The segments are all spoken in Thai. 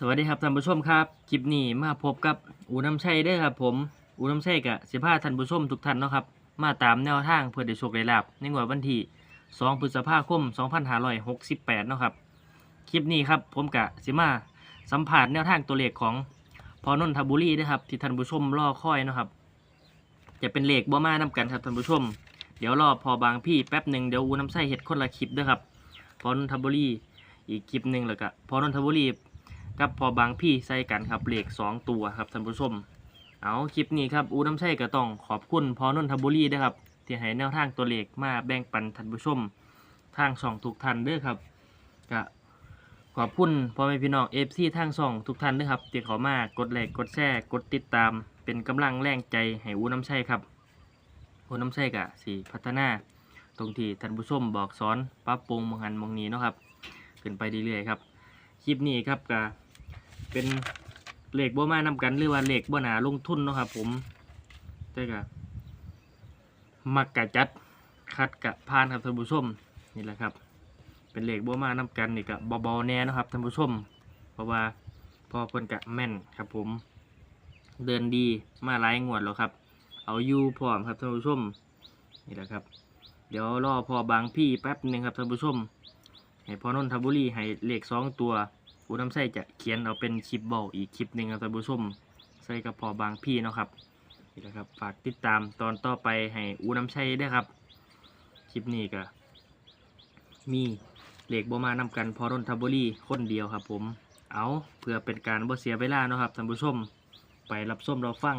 สวัสดีครับท่านผู้ชมครับคลิปนี้มาพบกับอูน้ำชัยเด้อครับ ผมอูน้ำชัยกับสิพาท่านผู้ชมทุกท่านเนาะครับมาตามแนวทางเพื่อได้โชคได้ลาบในงวดวันที่2พฤษภาคม 2568เนาะครับคลิปนี้ครับผมกะสิมาสัมผัสแนวทางตัวเลขของพอนนทบุรีนะครับที่ท่านผู้ชมรอคอยเนาะครับจะเป็นเลขบ่มานํกันครับท่านผู้ชม เดี๋ยวรอพอบางพี่แป๊บหนึ่งเดี๋ยวอูน้ำชัยเห็ดคนละคลิปด้อครับพอนนทบุรีอีกคลิปหนึ่งแล้วก็พอนนทบุรี กับพอบางพี่ใส่กันครับเหลขสองตัวครับท่านผู้ชมเอาคลิปนี้ครับอูน้ำใช่ก็ต้องขอบคุณพอนนทบุรีด้วยครับที่ให้แนวทางตัวเลขมาแบ่งปันท่านผู้ชม ทางช่องทุกท่านเด้วยครับก็ขอบคุณพ่อแม่พี่น้องเอฟซีทางช่องทุกท่านด้วยครับที่ขามากดไลค์กดแชร์กดติดตาม เป็นกำลังแรงใจให้อูน้ำใช่ครับอูน้ำใช่กะสีพัฒนาตรงที่ท่านผู้ชมบอกสอนปรับปรุงมองหันมองนี้เนาะครับขึ้นไปเรื่อยๆครับคลิปนี้ครับก็ เป็นเหล็กบ่มานำกันหรือว่าเหล็กบ่หนาลงทุนเนาะครับ ผมแต่ก็มักกะจัดคัดกะพานครับท่านผู้ชมนี่แหละครับ เป็นเหล็กบ่มานำกันนี่ก็เบาๆแน่นะครับท่านผู้ชม เพราะว่าพอเพิ่นกะแม่นครับผม เดินดีมาหลายงวดแล้วครับ เอาอยู่พร้อมครับท่านผู้ชมนี่แหละครับ เดี๋ยวรอพอบางพี่แป๊บหนึ่งครับท่านผู้ชมให้พอนนทบุรีให้เลขสองตัว อูน้ำใส่จะเขียนเอาเป็นคลิปเบาอีกคลิปหนึ่งครับท่านผู้ชมใส่กับพอบางพี่เนาะครับนี่แหละครับฝากติดตามตอนต่อไปให้อูน้ำใช้ด้วยครับ คลิปนี้ก็มีเลขบมานำกันพอนนทบุรีคนเดียวครับ ผมเอาเพื่อเป็นการบ่เสียเวลาเนาะครับท่านผู้ชม ไปรับส้มเราฟัง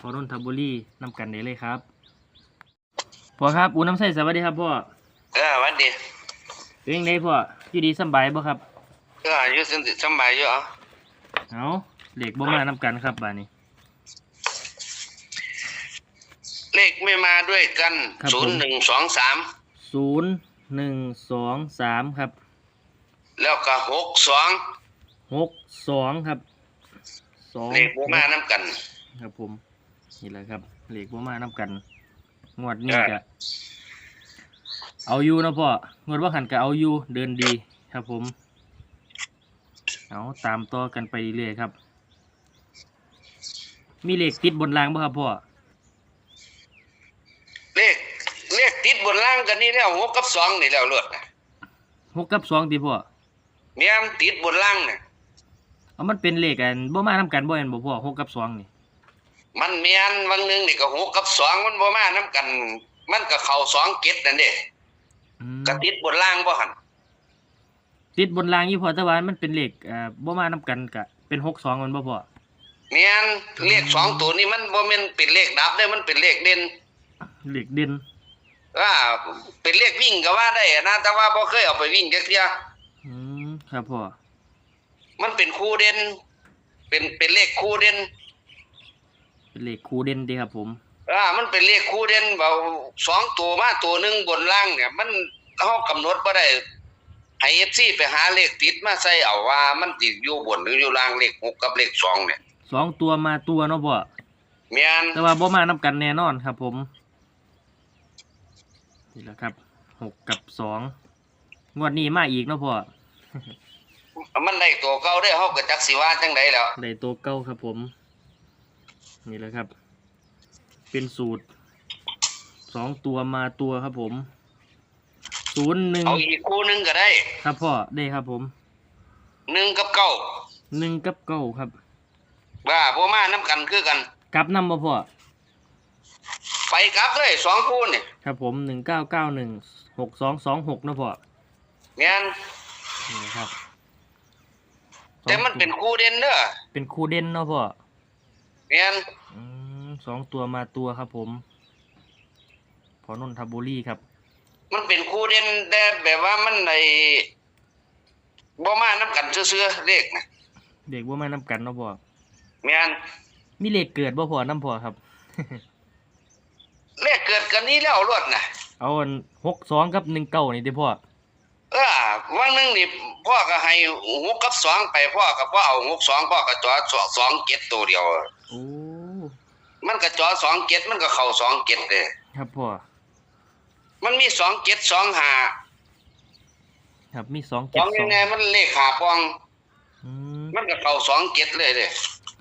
พอนนทบุรีนำกันได้เลยครับพ่อครับอูน้ำใส่สวัสดีครับพ่อเออหวันดีเป็นยังไงพ่ออยู่ดีสำบายบ่ครับ เอออยู่สสำบายอยู่เหรอเอาเหล็กบ่มานำกันครับบาดนี้ เลขไม่มาด้วยกันครับศูผมนย์หนึ่งสองสามศูนย์หนึ่งสองสามครับแล้วก็หกสองหกสองครับสองเลขบ่มาน้ำกัน ครับผม นี่แหละครับ เหล็กบ่มานำกัน งวดนี้เออก็เอาอยู่นะพ่องวดว่าหันก็เอาอยู่เดินดีครับผม เอาตามต่อกันไปเรื่อยๆครับ มีเหล็กติดบนรางบ่ครับพ่อเลขเลขติดบนล่างกันนี่แล้วหกกับสองนี่แล้วเลือดน่ะหกกับสองติพ่อเมียมนติดบนล่างเนี่ยเอามันเป็นเหล็กกันบ่มานำกันบ่แม่นบ่พ่อหกกับสองนี่ มันเมียนบางหนึงนี่ก็หกกับสองมันบ่มาน้ำกัน มันก็เข้าสองเกตนั่นเด้อืมก็ติดบนล่างบ่หัน ติดบนรางยี่พอแต่ว่ามันเป็นเหล็กเอ่อบ่มานํกันกะเป็นหกสองมันบ่พอเมียนเลขสองตัวนี้มันบ่แม่นเป็นเลขดับได้มันเป็นเลขเด่นเหล็กเด่นว่าเป็นเลขวิ่งก็ว่าได้นะแต่ว่าบ่เคยเอาไปวิ่งจักเที่ยอืมครับพ่อมันเป็นคู่เด่นเป็นเป็นเลขคู่เด่นเป็นเหล็กคูเด่นดีครับผมอ่ามันเป็นเลขคู่เด่นเบาสองตัวมาตัวหนึ่งบนล่างเนี่ย มันเฮากำหนดบ่ได้ ให้ FC ไปหาเลขติดมาใส่เอาว่ามันติดอยู่บนหรืออยู่ล่างเลขหกกับเลขสองเนี่ยสองตัวมาตัวเนาะพ่อแม่นแต่ว่าบ่มานํกันแน่นอนครับ ผมนี่แหละครับหกกับสองงวดนี้มาอีกเนาะพ่อมันได้ตัวเก่าได้อเฮาก็จักสิว่าจังไดแล้วได้ตัวเก้าครับ ผม นี่แหละครับ เป็นสูตรสองตัวมาตัวครับผม ศูนย์หนึ่งเอาอีกคู่หนึงก็ได้ ครับพ่อได้ครับผมหนึ่งกับเก้าหนึ่งกับเก้าครับว่าบ่มานํกันคือกันกลับนำบ่พ่อไปกลับเลยสองคู่นี่ครับผมหนึ่งเก้าเก้าหนึ่งหกสองสองหกนะพ่อแม่นนี่ครับ แต่มันเป็นคู่เด่นเด้อเป็นคู่เด่นเนาะพ่อแม่นอืมสองตัวมาตัวครับผม พอนนทบุรีครับ มันเป็นคู่เด่นแต่แบบว่ามันในบ่มานํกันซื่อๆเลขนะเด็กว่ามานํกันเนาะพ่อแม่นมีเลขเกิดบ่พ่อน้ำพ่อครับ เลขเกิดกันนี้แล้วรวดน่ะเอาหกสองกับหนึ่งเก้านี่เด้อพ่อเออวันหนึงนี่พ่อก็ให้หกกับสองไปพ่อก็บ่เอาหกสองพ่อก็จอสองสองเจ็ดตัวเดียว โอ้มันก็จอสองเจ็ดมันก็เข้าสองเจ็ดเลยครับพ่อ มันมีสองเจ็ดสองห้าครับมีสองสเจ็ดองสยัองงไงมันเลขหาปอง อืมมันก็เข้าสองเจ็ดเลยเด้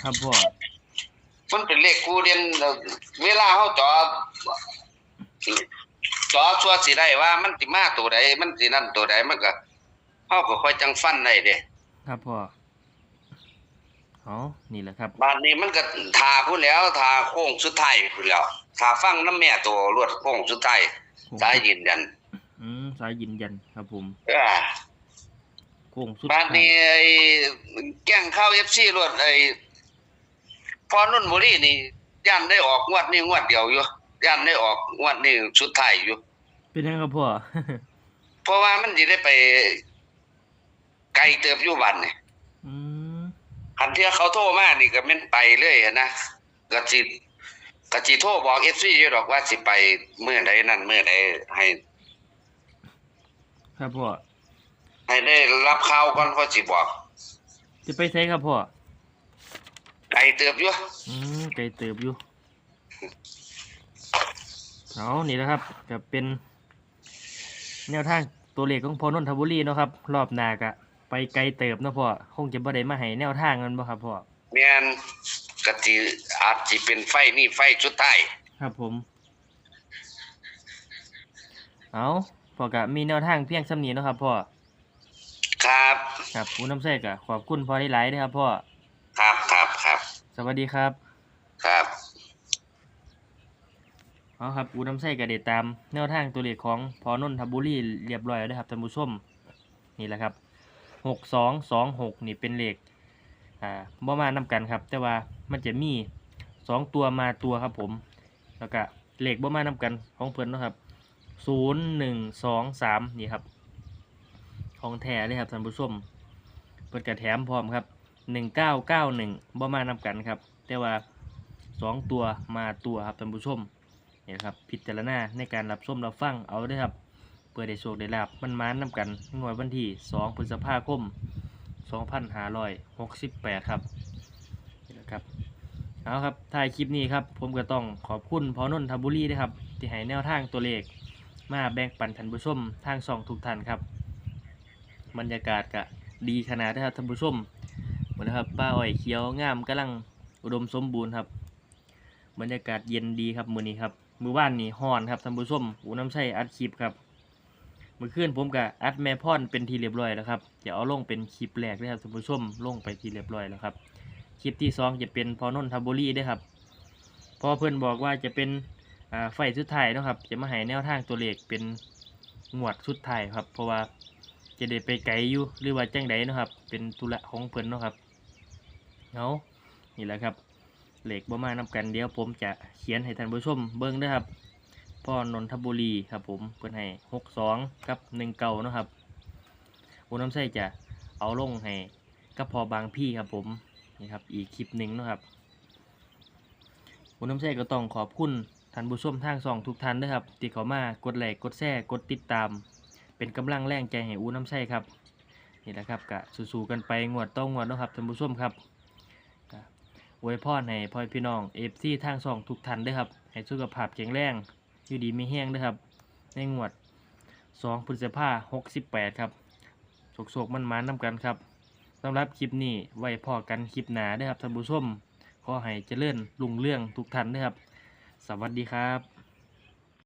ครับพ่อมันเป็นเลขคู่เด่นเอ่อเวลาเฮาจอจอชัวสิได้ว่ามันสิมาตัวใดมันสินั่นตัวใดมันก็เฮาก็ค่อยจังฟันได้เด้ครับพ่อเอานี่แหละครับ บ้านนี้มันก็ทาพู้นแล้วทาโค้งสุดท้ายพู้นแล้วทาฟังน้ำแม่ตัวรวดโค้งสุดท้าย สายยืนยัน อืมสายยืนยันครับผมเออโค้งสุดบ้านนี้ไอ้แกล้งเข้า FC รวดไอ้พอนุ่นบุรีนี่ย่านได้ออกงวดนี้งวดเดียวอยู่ย่านได้ออกงวดนี้สุดท้ายอยู่ เป็นยังครับพ่อเพราะว่ามันสิได้ไป ไกลเติบอยู่บ้านนี่อืมคันที่เขาโทรมานี่ก็แม่นไปเลยอะนะก็สิ ก็สิโทรบอก FC อยู่ดอกว่าสิไปมื้อใดนั่นมื้อใดให้ ครับพ่อให้ได้รับข่าวก่อนก็สิบอกจะไปใช้ครับพ่อไกลเติบอยู่อืมไกลเติบอยู่เอานี่นะครับจะเป็นแนวทางตัวเลขของพอนนทบุรีเนาะครับ รอบหน้ากะไปไกลเติบเนาะพ่อคงจะบ่ได้มาให้แนวทางกันบ่ครับพ่อแม่นก็สิ อาจสิเป็นไฟนี่ไฟสุดท้ายครับผม เอาพ่อกะมีแนวทางเพียงสำนีเนาะครับพ่อ ครับ ครับผู้นำเสกะขอบคุณพ่อได้หลายๆเด้อครับพ่อ ครับครับครับสวัสดีครับ ครับ เอาครับอูน้ำใส่กระเดตาม แนวทางตัวเลขของพอนนทบุรีเรียบร้อยแล้วนะครับท่านผู้ชมนี่แหละครับหกสองสองหกนี่เป็นเลขอ่าบ่มานำกันครับ แต่ว่ามันจะมี สองตัวมาตัวครับผม แล้วก็เหลขบ่มานำกันของเพิ่นนะครับศูนย์หนึ่งสองสามนี่ครับ ของแท้เลยครับท่านผู้ชมเปิดกระแถมพร้อมครับหนึ่งเก้าเก้าหนึ่งบ่มานำกันครับ แต่ว่าสองตัวมาตัวครับท่านผู้ชมนี่ครับพิจารณาในการรับชมรับฟังเอาเด้ครับเพื่อได้โชคได้ลาบมันมานนำกันงวดวันที่2พฤษภาคม2568ครับนี่นะครับ เอาครับท้ายคลิปนี้ครับ ผมก็ต้องขอบคุณพอนนทบุรีนะครับ ที่ให้แนวทางตัวเลข มาแบ่งปันท่านผู้ชมทางช่องทุกท่านครับ บรรยากาศก็ดีขนาดนะครับท่านผู้ชมเหมือนนะครับป้าอ้อยเขียวงามกำลังอุดมสมบูรณ์ครับ บรรยากาศเย็นดีครับมื้อนี้ครับมือว่านนี่ฮ้อนครับท่านผู้ชมอูน้ำใช้อัดคลิปครับมื้อคืนผมก็อัดแม่พ่อนเป็นทีเรียบร้อยแล้วครับเดี๋ยวเอาลงเป็นคลิปแรกเลยครับท่านผู้ชมลงไปทีเรียบร้อยแล้วครับ คลิปที่สองจะเป็นพอนนทบุรีด้วยครับพอเพื่อนบอกว่าจะเป็นไฟสุดท้ายนะครับ จะมาให้แนวทางตัวเลขเป็นงวดสุดท้ายครับ เพราะว่าจะได้ไปไกลอยู่หรือว่าแจังใดนะครับ เป็นธุระของเพิ่อนนะครับเอานี่แหละครับเหล็กบ่มานำกันเดี๋ยวผมจะเขียนให้ท่านผู้ชมเบิ่งเด้อครับพ่อนนทบุรีครับผมเพิ่นให้หกสองกับหนึ่งเก่านะครับอุน้ำใส่จะเอาลงให้กับพอบางพี่ครับผม นี่ครับอีกคลิปหนึ่งนะครับอุน้ำใส่ก็ต้องขอบคุณท่านผู้ชมทางสองทุกท่านด้วยครับที่เขามากดไลค์กดแชร์กดติดตาม เป็นกำลังแรงใจให้อูน้ำใส่ครับนี่แหละครับกะสู้ๆกันไปงวดต้องงวดนะครับท่านผู้ชมครับอวยพรให้พ่อพี่น้องเอฟซีทางสองทุกท่านด้วยครับให้สุขภาพแข็งแรงอยู่ดีมีแห้งด้วยครับ ในงวด2พฤษภาคม68ครับโศกๆมันมานๆนำกันครับ สำหรับคลิปนี้ไว้พอกันคลิปหนาด้ครับท่านผู้ชมขอให้เจริญรุ่งเรื่องทุกท่านด้ครับ สวัสดีครับ